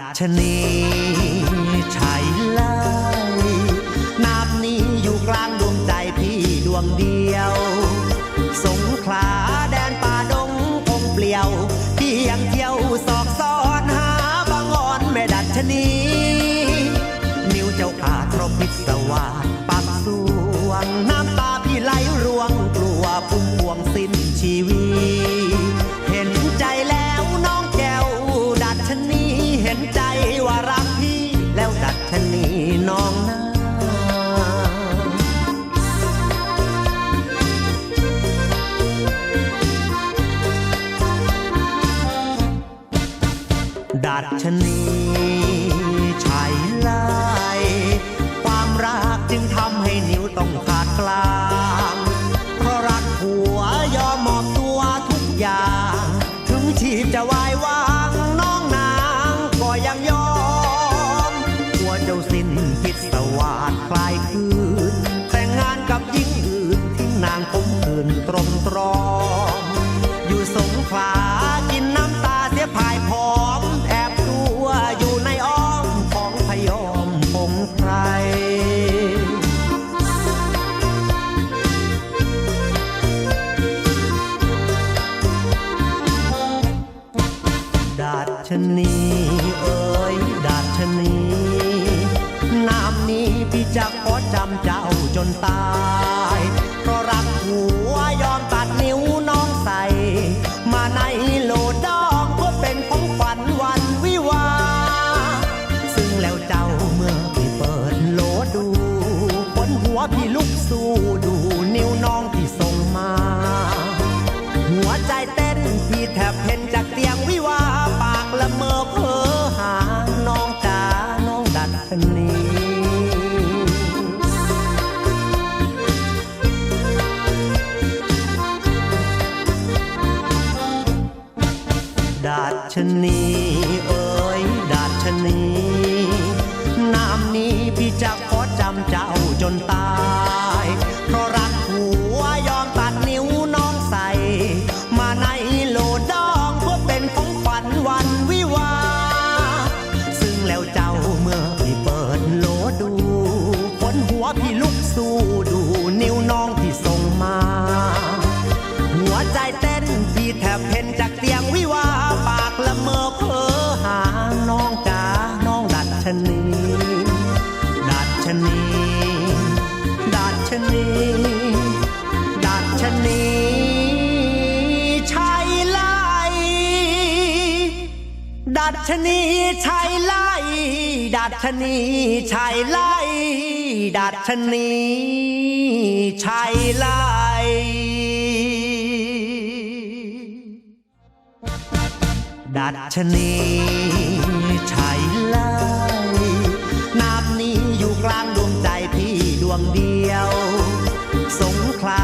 ดัชนีชายไล่นามนี้อยู่กลางดวงใจพี่ดวงเดียว สงขลาแดนป่าดงคงเปลี่ยว พี่ยังเที่ยวสอกซ้อนหาบางอ่อนแม่ดัชนี นิ้วเจ้าขาดเพราะพิศวาสปักสวงน้ำตาพี่ไหลร่วงกลัวพุ่มพวงสิ้นชีวีเชนีชายไล่ความรักจึงทำให้นิ้วต้องขาดกลางเพราะรักผัวยอมมอบตัวทุกอย่าง ถึงชีพจะวายวางน้องนางก็ยังยอมกลัวเจ้าสิ้นพิศวาสคลายคืนแต่งงานกับหญิงอื่นทิ้งนางผมคืนตรง ชนีเอ๋ยดัชนีนามนี้พี่จะขอจำเจ้าจนตาย เพราะรักหัวยอม ชนีเอ๋ยดัชนีนามนี้พี่จะขอจำเจ้าจนตาย ดัชนีชายไล่ ดัชนีชายไล่ ดัชนีชายไล่ดัชนีชายไล่นามนี้อยู่กลางดวงใจพี่ดวงเดียว สงขลา